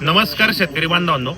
नमस्कार शेतकरी बांधवांनो.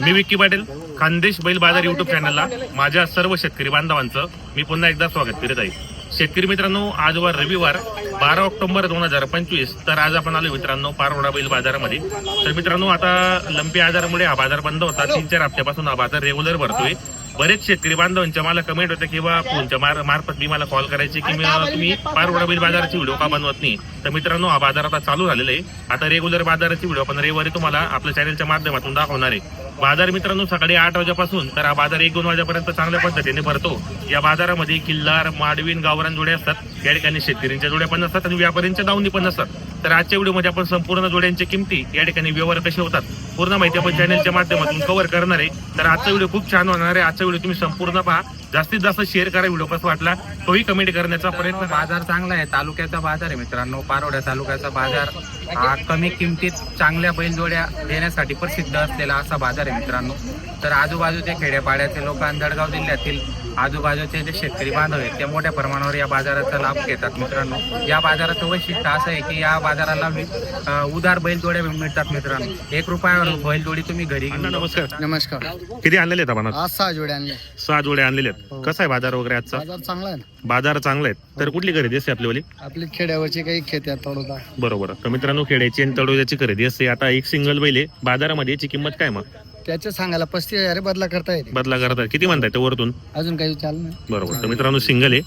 मी विक्की पाटील खानदेश बैल बाजार युट्यूब चॅनलला माझ्या सर्व शेतकरी बांधवांचं मी पुन्हा एकदा स्वागत करीत आहे. शेतकरी मित्रांनो आजवर रविवार बारा ऑक्टोबर दोन हजार पंचवीस तर आज आपण आलो मित्रांनो पारवडा बैल बाजारामध्ये. तर मित्रांनो आता लंपी आजारामुळे हा बाजार बंद होता. तीन चार हप्त्यापासून हा बाजार रेग्युलर भरतोय. बरेच शेतकरी बांधवांच्या मला कमेंट होते किंवा फोनच्या मार मार्फत मी मला कॉल करायचे की मी तुम्ही पारवडा बैल बाजाराची व्हिडिओ का बनवत नाही? तर मित्रांनो हा बाजार आता चालू झालेला आहे. आता रेग्युलर बाजाराची व्हिडिओ आपण रविवारी तुम्हाला आपल्या चॅनलच्या माध्यमातून दाखवणार आहे. बाजार मित्रांनो सकाळी आठ वाजेपासून तर हा बाजार एक दोन वाजेपर्यंत चांगल्या पद्धतीने भरतो. या बाजारामध्ये किल्लार माडवीन गावरान जोड्या असतात. या ठिकाणी शेतकऱ्यांच्या जोड्या पण असतात आणि व्यापाऱ्यांच्या दावणी पण असतात तर आजच्या व्हिडिओमध्ये आपण संपूर्ण जोड्यांची किमती या ठिकाणी व्यवहार कसे होतात पूर्ण माहिती आपण चॅनलच्या माध्यमातून कव्हर करणार आहे. तर आजचा व्हिडिओ खूप छान होणार आहे. आजचा व्हिडिओ तुम्ही संपूर्ण पहा. जास्तीत जास्त शेअर करा व्हिडिओ कसा वाटला तोही कमेंट करण्याचा प्रयत्न बाजार चांगला आहे तालुक्याचा बाजार आहे मित्रांनो. पारोड्या तालुक्याचा बाजार हा कमी किमतीत चांगल्या बैलजोड्या देण्यासाठी प्रसिद्ध असलेला असा बाजार आहे मित्रांनो. तर आजूबाजूच्या खेड्यापाड्याचे लोक आणि जिल्ह्यातील आजूबाजूचे जे शेतकरी बांधव आहेत ते मोठ्या प्रमाणावर या बाजाराचा लाभ घेतात मित्रांनो. या बाजाराचं वैशिष्ट्य असं आहे की या बाजाराला उदार बैलजोड्या मिळतात मित्रांनो. एक रुपयावर बैलजोडी तुम्ही घरी नमस्कार. नमस्कार. किती आणलेले आहेत आपण आज? सहा जोडे आणले. सहा जोड्या आणलेले आहेत. कसा आहे बाजार वगैरे आजचा? बाजार चांगला आहे ना. बाजार चांगला आहे. तर कुठली खरेदी असते आपल्यावाली आपली खेड्यावरची काही खेती आहे थोडं बरोबर. तर मित्रांनो खेड्याची आणि तळोद्याची खरेदी असते. आता एक सिंगल बैल आहे. बाजारामध्ये याची किंमत काय मग? त्याचे सांगायला पस्तीस हजार आहे, बदला करता येते. बदला करतात किती म्हणताय ते वरतून? अजून काही चालू नाही. बरोबर. तर मित्रांनो सिंगल आहे.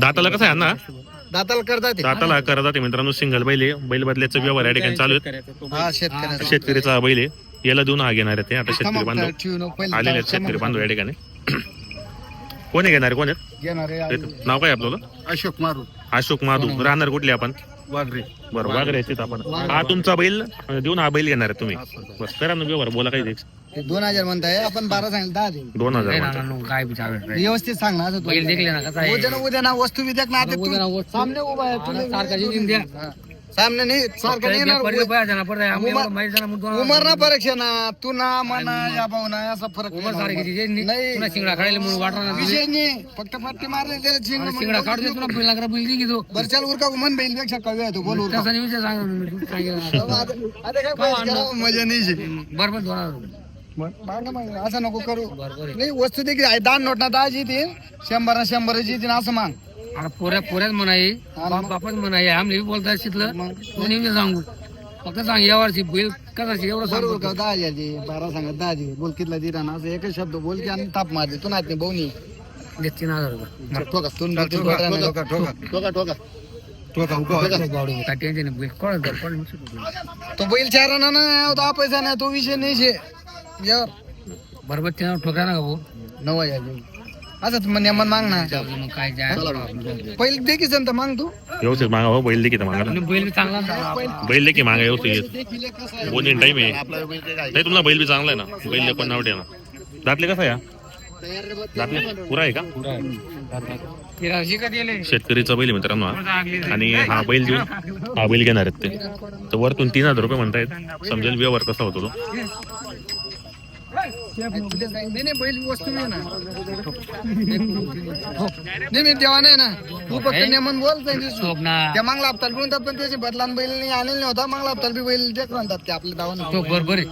दाताला कसं आहे ना दाताला करता येते. दाताला करतात आहे मित्रांनो सिंगल बैल आहे. बैल बदल्याचा व्यवहार या ठिकाणी चालू आहे हा शेतकऱ्याचा. शेतकरीचा हा बैल आहे. याला देऊन हा घेणार आहे ते. आता शेतकरी बांधव ठेवू नको, पहिले. आलेले आहेत शेतकरी बांधव या ठिकाणी. कोण आहे घेणार कोण आहेत? घेणार आहे नाव काय आपलं? अशोक मारू. अशोक माधू. राहणार कुठले आपण? वाघरे. बरं वागरे आहेत आपण. हा तुमचा बैल देऊन हा बैल घेणार आहे तुम्ही. बस करा ना व्यवहार बोला काही ते दोन हजार म्हणताय आपण बारा सांगितलं दहा दे दोन हजार म्हणतात. काय विचार व्यवस्थित सांग ना असं तू. बैल देखले ना कसा आहे? उद्या ना उद्या ना वस्तू विद्याक ना आता तू सामने उभा आहे तुला- सारखा द्या. सामने नाही सारखं नाही येणार उमर उमर ना परीक्षा ना तू ना मना या भाऊ ना असा फरक नाही. नाही शिंगडा काढायला म्हणून वाटणार विषय नाही फक्त पट्टी मारले त्याला चिन्ह म्हणून शिंगडा काढतो तुला बैल लागला बैल की तो। बरं चाल उरका मन बैलपेक्षा कवी आहे तो बोल उरका तसा विषय सांगा ना मी सांगितलं आता काय पाहिजे करावं, मजा नाही शे. बरोबर दोन हजार रुपये. मागा मागा, असं नको करू। बरोबर आहे. नाही वस्तू देखील आहे दान नोट ना दहा येतील शंभर ना शंभर येतील असं माग आता पोऱ्या पोऱ्याच म्हणाई बाप म्हणाई आम्ही बोलता शिकलं कोणी बी सांगू फक्त सांग या वर्षी बैल कसा एवढं सांगू बरोबर का? दहा हज़ार दे बारा सांगत दहा दे बोल कितला दिला ना असं एकच शब्द बोल की आणि ताप मारते तू नाही दे तीन हज़ार रुपये. ठोका तू ठोका ठोका ठोका काय टेन्शन नाही बैल कोण कोण तो बैल चार ना दहा पैसा नाही तो विषय नाही शे यार बरोबर त्यानं ठोका ना का भाऊ? नऊ हज़ार. दे. असंच मग नेमन माग ना मग काय जाय. पहिले दे की माग तू. व्यवस्थित मागा हो बैल देखील मागा आणि बैल बी चांगला ना. बैल देखील मागा व्यवस्थित आहे. दोन्ही टाईम आहे. नाही तुम्हाला बैल बी चांगला आहे ना. बैल पण नाव ना दातले कसा आहे हा? तयार रे बा. दातले? पुरा आहे का? तिला शेतकरीचा बैल आहे मित्रांनो हा. आणि हा बैल देऊन हा बैल घेणार आहेत ते. तर वरतून तीन हजार रुपये म्हणतायत. समजेल व्यवहार कसा होतो तो. नाही नाही बैल वस्तू नाही ना. नाही मी तेव्हा नाही ना. तू फक्त नेमन बोल त्या मागला हप्ताल बोलतात पण त्याची बदलान बैल नाही आणलेला नव्हता मागला हप्ताल बी बैल देख म्हणतात ते आपल्या दावा तो बरोबर आहे.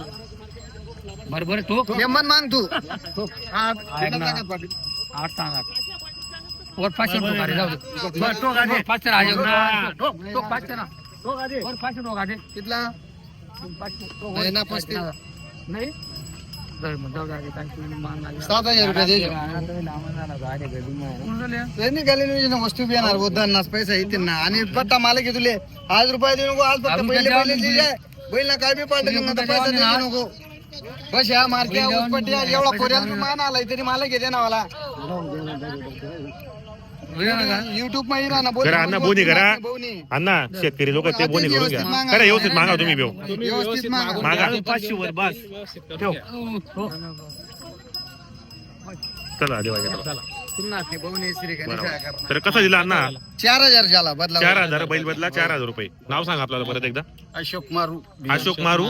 बरोबर तो. नेमन माग तू. आठ सांगा वर पाचशे जाऊ पाचशे पाचशे ना. वर पाचशे कितला पाचशे. नाही. सात हजार रुपये ना, वस्तू बी येणार उद्धारणास पैसा येतील ना. आणि पट्टा मला की तुले. आज रुपये देऊ नको आज फक्त पहिले पहिले बैल ना काय बी पाठ देऊ नका पैसा देऊ नको. बस या मार्के उत्पत्ती एवढा पोऱ्याला बी मान आलाय तरी मला घेते ना मला? युट्यूब करा अण्णा बोनी करा. अण्णा शेतकरी लोक ते बोनी करून घ्या. व्यवस्थित मागा. करा व्यवस्थित मागा तुम्ही बेव व्यवस्थित मागा. पाचशे वर बस. ठेव. हो. चला देवा चला. बरोबर तर कसा दिला अण्णा? चार हजार झाला बदला चार हजार बैल बदला चार हजार रुपये. नाव सांगा आपल्याला परत एकदा. अशोक मारू. अशोक मारू.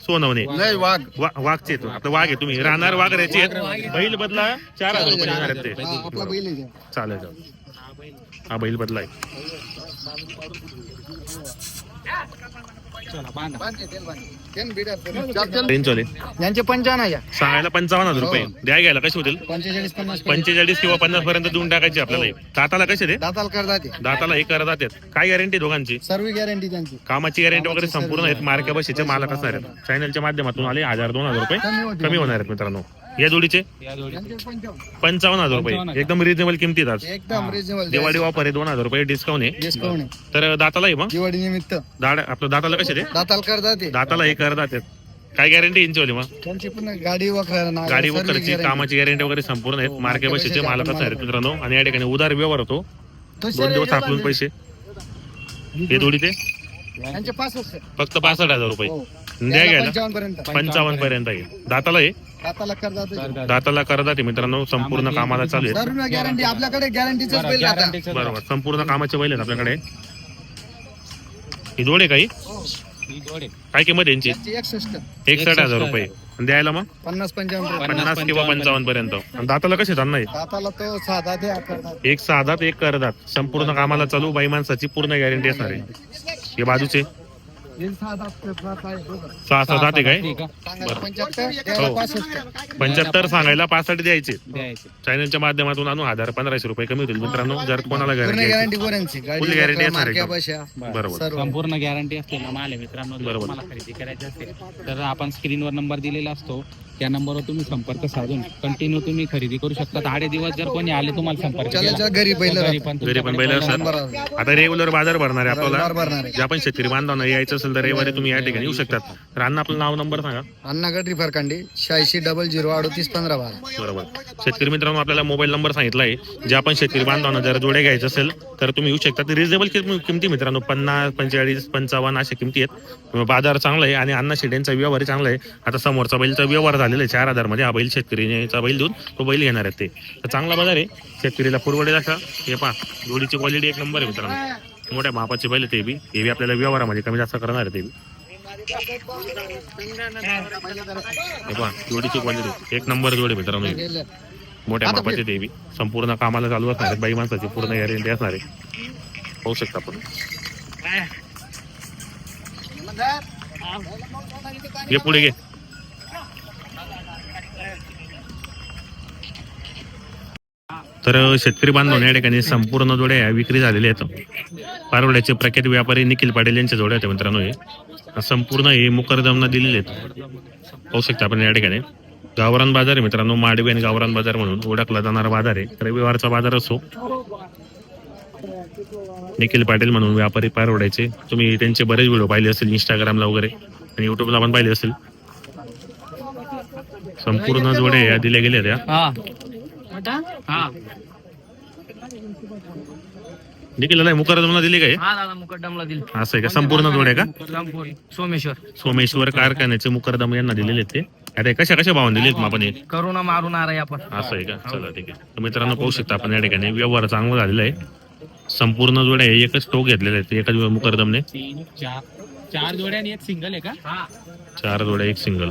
सोनवणे. वाघ. वा- वाघचे तो. आपलं वाघ आहे तुम्ही. राहणार वाघ राहायचे आहेत बैल बदला चार हजार रुपये देणार आहेत ते. चालेल चालेल. हा बैल बदला यांचे पंचावन्न हजार. सांगायला पंचावन्न हजार रुपये. द्या घ्यायला कसे होतील? पंचेचाळीस पन्नास पंचेचाळीस किंवा पन्नास पर्यंत देऊन टाकायचे आपल्याला हे. दाताला कसे ते? दाताल हे करत आहेत काय गॅरंटी दोघांची? सर्व गॅरंटी त्यांची. कामाची गॅरंटी वगैरे संपूर्ण आहेत. मार्के बशीचे मालक असणार आहेत. चॅनलच्या माध्यमातून आले. हजार दोन हजार रुपये. कमी होणार आहेत मित्रांनो. या जोडीचे? या जोडी यांचे पंचावन्न. हजार रुपये. एकदम रिजनेबल किमतीत आज. एकदम रिजनेबल दिवाळी ऑफर आहे दोन हजार रुपये डिस्काउंट आहे. डिस्काउंट आहे. तर दाताला आहे मग? दिवाळी निमित्त. दाड आपलं दाताला कसे ते? दाताल ते. दाताला हे आहेत काय गॅरंटी यांची होती मग? त्यांची पुन्हा गाडी वखरा ना गाडी वगैरेची. कामाची गॅरंटी वगैरे संपूर्ण आहेत. मार्के बशीचे मालक असणार आहेत मित्रांनो. आणि या ठिकाणी उदार व्यवहार होतो. तो दोन दिवस हाकलून पैसे. हे जोडीचे? यांचे पासष्ट. फक्त पासष्ट हजार रुपये. हो. द्या घ्यायला. पंचावन्न पर्यंत आहे. दाताला आहे दाताला करतात ते. दाताला करत आहे मित्रांनो संपूर्ण कामाला चालू आहे सर्व गॅरंटी आपल्याकडे गॅरंटीच बैल राहतात. गॅरंटीचं बरोबर संपूर्ण कामाचे बैल आहेत आपल्याकडे. ही जोड आहे काही हो. ही. काय किंमत यांची? एकसष्ट. एकसठ हजार रुपये. आणि द्यायला मग? पन्नास पंचावन्न. पन्नास किंवा पंचावन्न पर्यंत. आणि दाताला कसे जाणार नाही दाताला तो साधा एक साधात एक करदात संपूर्ण कामाला चालू बाई माणसाची पूर्ण गॅरंटी असणार आहे. हे बाजूचे? सहा सहा दात आहे. काय पंच्याहत्तर हो. पंच्याहत्तर सांगायला पासष्ट द्यायचे. द्यायचे. चॅनलच्या माध्यमातून आणून हजार पंधराशे रुपये कमी होतील. मित्रांनो जर कोणाला गॅरंटी गॅरंटी guarantee वखरा, असणार बरोबर संपूर्ण गॅरंटी असलेला माल आहे मित्रांनो. बरोबर. तुम्हाला खरेदी करायची असेल तर आपण स्क्रीनवर नंबर दिलेला असतो. त्या नंबरवर तुम्ही संपर्क साधून कंटिन्यू तुम्ही खरेदी करू शकता. आडे दिवस जर कोणी आले तुम्हाला संपर्क घरी तर. पण घरी पण बैल असतात. आता रेग्युलर बाजार भरणार आहे आपल्याला. जे आपण शेतकरी बांधवांना यायचं असेल तर रविवारी तुम्ही या ठिकाणी येऊ शकतात. तर अण्णा आपलं नाव नंबर सांगा. अण्णा गटरी फरकांडी शहाऐंशी डबल झिरो अडतीस पंधरा बारा. बरोबर. शेतकरी मित्रांनो आपल्याला मोबाईल नंबर सांगितला आहे. जे आपण शेतकरी बांधवांना जर जोडे घ्यायचे असेल तर तुम्ही येऊ शकता. रिजनेबल किमती मित्रांनो पन्नास पंचेचाळीस पंचावन्न अशा किमती आहेत. बाजार चांगला आहे आणि अण्णा शेड्यांचा व्यवहार चांगला आहे. आता समोरचा बैलचा व्यवहार झालेला आहे चार हजारमध्ये हा बैल शेतकरीचा बैल देऊन तो बैल घेणार आहेत ते. तर चांगला बाजार आहे. शेतकरीला पुरवडेल असा. हे पहा जोडीची क्वालिटी एक नंबर आहे मित्रांनो. मोठ्या मापाचे बैल आहे ते बी. हे बी आपल्याला व्यवहारामध्ये कमी जास्त करणार आहे ते बी. हे पहा जोडीची क्वालिटी एक नंबर जोडी मित्रांनो. मोठ्या मापाचे ते बी. संपूर्ण कामाला चालू असणार बाई माणसाची पूर्ण गॅरंटी असणार आहे. पाहू शकता आपण. ये पुढे घे. तर शेतकरी बांधव या ठिकाणी संपूर्ण जोड्या विक्री झालेल्या आहेत. पारवड्याचे प्रख्यात व्यापारी निखिल पाटील यांच्या जोड्या होत्या मित्रांनो हे. संपूर्ण हे मुकरदमना दिलेले आहेत. पाहू शकता आपण या ठिकाणी. गावरान बाजार आहे मित्रांनो माडवी आणि गावरान बाजार म्हणून ओळखला जाणारा बाजार आहे. रविवारचा बाजार असो. निखिल पाटील म्हणून व्यापारी पारवड्याचे. तुम्ही त्यांचे बरेच व्हिडिओ पाहिले असतील इंस्टाग्रामला वगैरे आणि युट्यूबला पण पाहिले असेल. संपूर्ण जोड्या या दिल्या गेल्या त्या. हा हा. निखिल नाही मुकरदमना दिली काय? हा दादा दिल. असं आहे का? संपूर्ण जोड्या का? सोमेश्वर. सोमेश्वर कारखान्याचे मुकरदम यांना दिलेले आहेत ते. अरे कशा कशा भावाने दिलेत मग आपण हे? करुणा मारून आहे आपण. असं आहे का? चला ठीक आहे. तर मित्रांनो पाहू शकता आपण या ठिकाणी. व्यवहार चांगला झालेला आहे. संपूर्ण जोड्या हे एकच टोक घेतलेले आहेत एकाच मुकरदमने. तीन चार चार जोड्या आणि एक सिंगल आहे का? हा चार जोड्या एक सिंगल